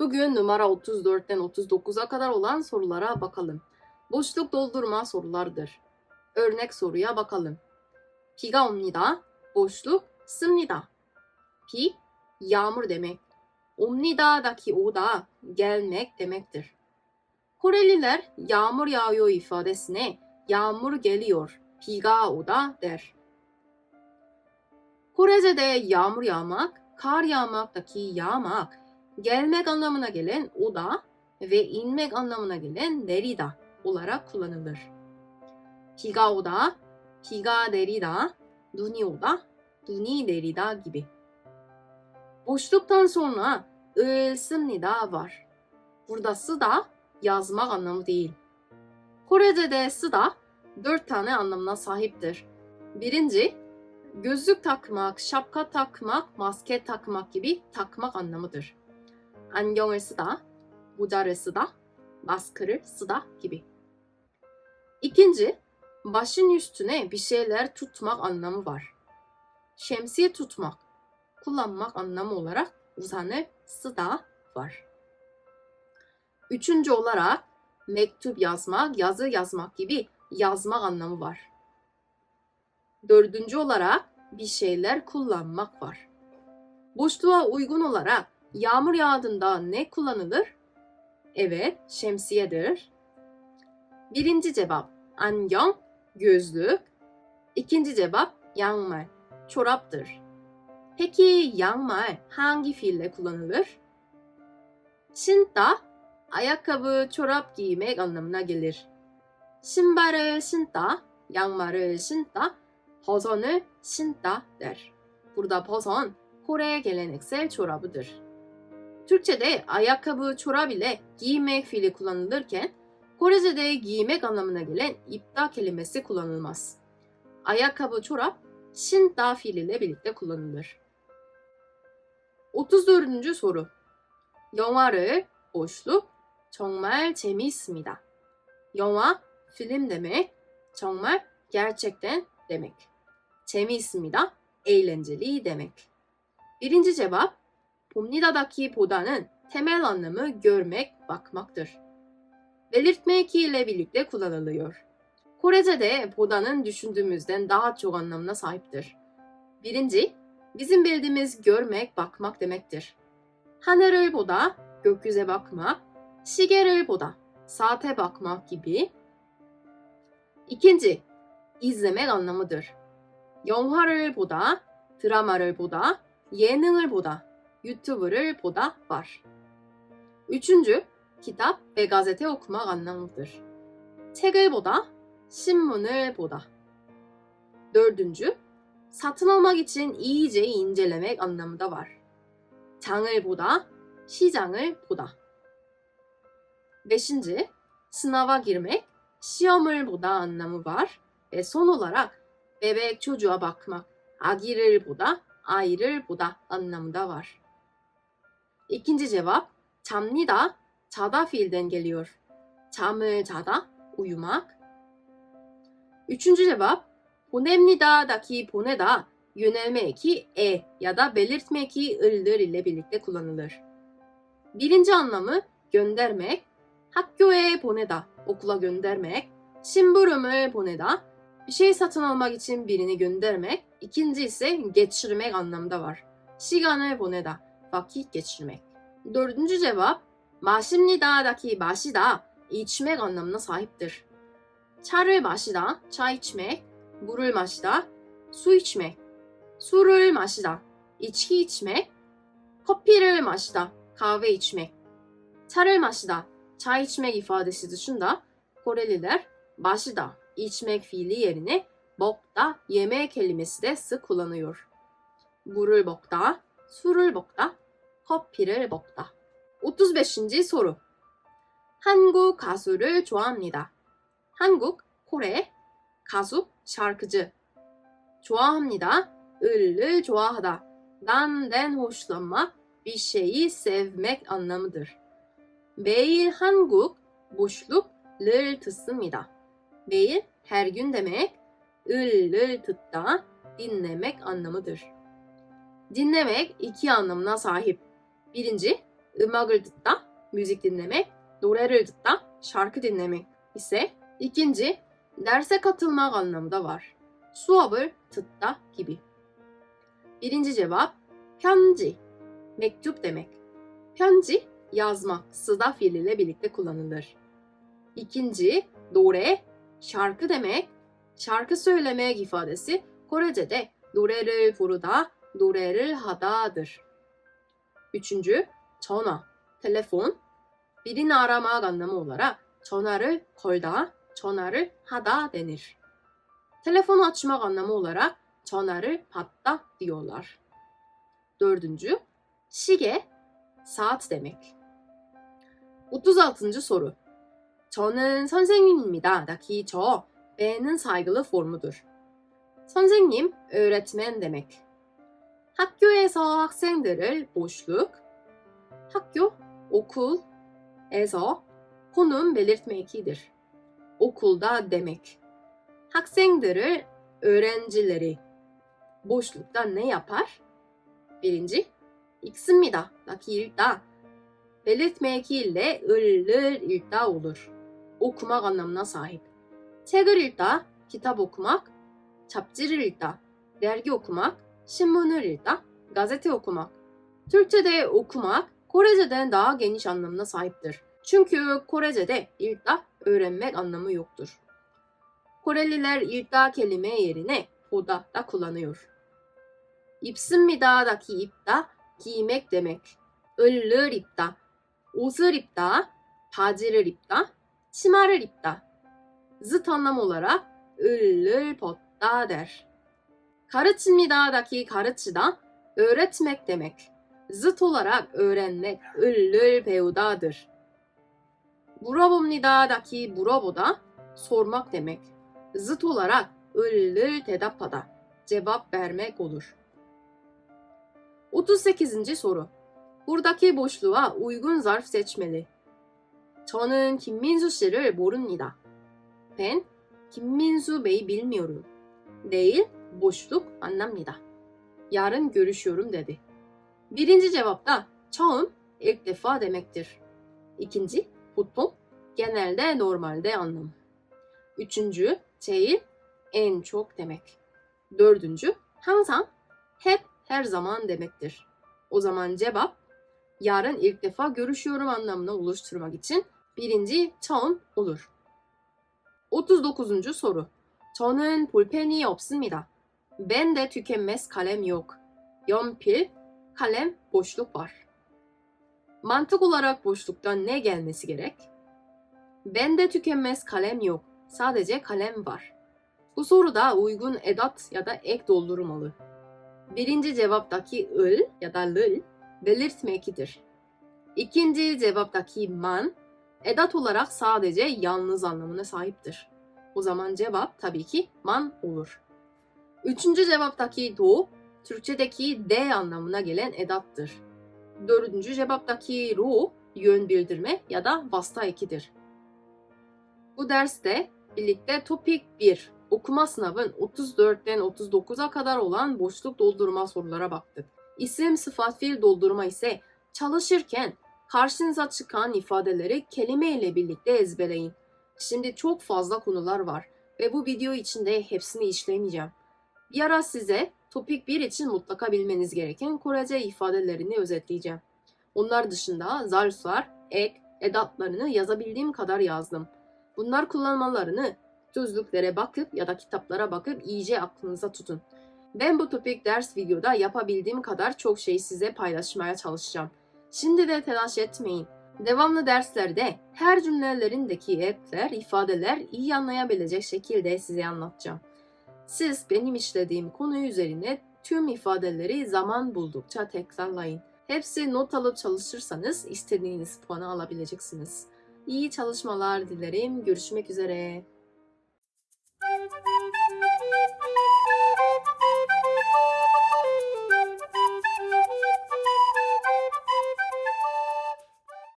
Bugün numara 34'ten 39'a kadar olan sorulara bakalım. Boşluk doldurma sorulardır. Örnek soruya bakalım. 비가 옵니다. boşluk 씁니다. 비, yağmur demek. 옵니다'daki oda gelmek demektir. Koreliler yağmur yağıyor ifadesine yağmur geliyor, 비가 오다 der. Korece'de yağmur yağmak, kar yağmaktaki yağmak, gelmek anlamına gelen oda ve inmek anlamına gelen 내리다 olarak kullanılır. 비가 오다, 비가 내리다, 눈이 오다, 눈이 내리다 gibi. Boşluktan sonra 을 씁니다 var. Burada 쓰다 yazmak anlamı değil. Korece'de 쓰다 dört tane anlamına sahiptir. Birinci, gözlük takmak, şapka takmak, maske takmak gibi takmak anlamıdır. 안경을 쓰다, 모자를 쓰다, maskırı 쓰다 gibi. İkinci, başın üstüne bir şeyler tutmak anlamı var. Şemsiye tutmak, kullanmak anlamı olarak uzanı 쓰다 var. Üçüncü olarak mektup yazmak, yazı yazmak gibi yazmak anlamı var. Dördüncü olarak bir şeyler kullanmak var. Boşluğa uygun olarak yağmur yağdığında ne kullanılır? Evet, şemsiyedir. Birinci cevap 안경, gözlük. İkinci cevap 양말, çoraptır. Peki 양말 hangi fiille kullanılır? 신다, ayakkabı, çorap giymek anlamına gelir. 신발을 신다, 양말을 신다, 버선을 신다 der. Burada 버선, Kore geleneksel çorabıdır. Türkçe'de ayakkabı, çorap ile giymek fiili kullanılırken Korece'de giymek anlamına gelen ipta kelimesi kullanılmaz. Ayakkabı, çorap 신다 fiiliyle birlikte kullanılır. 34. soru. 영화를 boşluk 정말 재미있습니다. 영화 film demek, 정말 gerçekten demek. 재미있습니다. eğlenceli demek. Birinci cevap 봅니다'daki 보다는 temel anlamı görmek, bakmaktır. Belirtmek ile birlikte kullanılıyor. Korece'de 보다는 düşündüğümüzden daha çok anlamına sahiptir. Birinci, bizim bildiğimiz görmek, bakmak demektir. 하늘을 보다, gökyüze bakmak, 시계를 보다, saate bakmak gibi. İkinci, izlemek anlamıdır. 영화를 보다, 드라마를 보다, 예능을 보다, 유튜브를 보다 var. Üçüncü, kitap ve gazete okumak anlamıdır. 책을 보다, 신문을 보다. Dördüncü, satın almak için iyice incelemek anlamında var. 장을 보다, 시장을 보다. Beşinci, sınava girmek, 시험을 보다 anlamı var. Ve son olarak bebek çocuğa bakmak, 아기를 보다, 아이를 보다 anlamında var. İkinci cevap, 잡니다, 자다 fiilden geliyor. 잠을 자다, uyumak. Üçüncü cevap, 보냅니다'daki 보내다, yönelme eki e ya da belirtme eki ıldır ile birlikte kullanılır. Birinci anlamı göndermek, 학교에 보내다, okula göndermek, 심부름을 보내다, bir şey satın almak için birini göndermek, ikinci ise geçirmek anlamda var. 시간을 보내다, vakit geçirmek. Dördüncü cevap, 마십니다'daki 마시다, içmek anlamına sahiptir. 차를 마시다, çay içmek, 물을 마시다, su içmek, 술을 마시다, içki içmek, 커피를 마시다, kahve içmek, 차를 마시다, çay içmek ifadesi dışında Koreliler 마시다, içmek fiili yerine 먹다, yemek kelimesi de sık kullanıyor. 물을 먹다, 술을 먹다, 커피를 먹다. 35. soru. 한국 가수를 좋아합니다. 한국, 코레, 가수, şarkıcı. 좋아합니다. 을을 좋아하다. 난den hoşlanmak, bir şeyi sevmek anlamıdır. 매일 한국, boşluk,를 듣습니다. 매일, her gün demek, 을을 듣다, dinlemek anlamıdır. Dinlemek iki anlamına sahip. Birinci, 음악을 듣다, müzik dinlemek, 노래를 듣다, şarkı dinlemek ise ikinci derse katılmak anlamı da var. Suab을 듣다 gibi. Birinci cevap 편지, mektup demek. 편지, yazmak, sıda fiiliyle birlikte kullanılır. İkinci, 노래, şarkı demek. Şarkı söylemek ifadesi Korece'de 노래를 부르다, 노래를 하다'dır. Üçüncü, 전화, telefon. Birini aramak anlamı olarak 전화를 걸다, 전화를 하다 denir. Telefon açmak anlamı olarak 전화를 받다 diyorlar. Dördüncü, 시계, saat demek. 36. soru. 저는 선생님입니다. daki 저, be'nin saygılı formudur. 선생님, öğretmen demek. 학교에서 학생들을 boşluk, 학교, okul에서 konum belirtme ekidir. Okulda demek. 학생들을 öğrencileri boşlukta ne yapar? Birinci, 읽습니다. daki 읽다. Belirtme ekiyle ılır 읽다 olur. Okumak anlamına sahip. 책을 읽다, kitap okumak, 잡지를 읽다, dergi okumak, 신문을 읽다, gazete okumak. Türkçe'de okumak, Korece'den daha geniş anlamına sahiptir. Çünkü Korece'de 읽다, öğrenmek anlamı yoktur. Koreliler 읽다 kelime yerine 보다 da kullanıyor. 입습니다'daki 입다, giymek demek. 을을 입다, 옷을 입다, 바지를 입다, 치마를 입다. zıt anlam olarak 을을 벗다 der. 가르칩니다'daki 가르치다, öğretmek demek. Zıt olarak öğrenmek, 을을 배우다'dır. 물어봅니다'daki 물어보다, sormak demek. Zıt olarak 을을 대답하다, cevap vermek olur. 38. soru. Buradaki boşluğa uygun zarf seçmeli. 저는 김민수 씨를 모릅니다. Ben 김민수 Bey'i bilmiyorum. Değil, boşluk anlam니다. Yarın görüşüyorum dedi. Birinci cevapta 처음, ilk defa demektir. İkinci, 보통, genelde, normalde anlamı. Üçüncü, 제일, en çok demek. Dördüncü, 항상, hep, her zaman demektir. O zaman cevap, yarın ilk defa görüşüyorum anlamını oluşturmak için birinci 처음 olur. 39. soru. 저는 볼펜이 없습니다. Bende tükenmez kalem yok. 연필, kalem, boşluk var. Mantık olarak boşluktan ne gelmesi gerek? Bende tükenmez kalem yok. Sadece kalem var. Bu soruda uygun edat ya da ek doldurmalı. Birinci cevaptaki ıl ya da lıl belirtme ekidir. İkinci cevaptaki man edat olarak sadece yalnız anlamına sahiptir. O zaman cevap tabii ki man olur. Üçüncü cevaptaki do, Türkçedeki de anlamına gelen edattır. Dördüncü cevaptaki ro, yön bildirme ya da vasıta ekidir. Bu derste birlikte topik 1, okuma sınavın 34'ten 39'a kadar olan boşluk doldurma sorulara baktık. İsim, sıfat, fiil doldurma ise çalışırken karşınıza çıkan ifadeleri kelime ile birlikte ezberleyin. Şimdi çok fazla konular var ve bu video içinde hepsini işlemeyeceğim. Bir ara size topik 1 için mutlaka bilmeniz gereken Korece ifadelerini özetleyeceğim. Onlar dışında zarflar, ek, edatlarını yazabildiğim kadar yazdım. Bunlar kullanmalarını sözlüklere bakıp ya da kitaplara bakıp iyice aklınıza tutun. Ben bu topik ders videoda yapabildiğim kadar çok şey size paylaşmaya çalışacağım. Şimdi de telaş etmeyin. Devamlı derslerde her cümlelerindeki ekler, ifadeler iyi anlayabilecek şekilde size anlatacağım. Siz benim işlediğim konu üzerine tüm ifadeleri zaman buldukça tekrarlayın. Hepsi not alıp çalışırsanız istediğiniz puanı alabileceksiniz. İyi çalışmalar dilerim. Görüşmek üzere.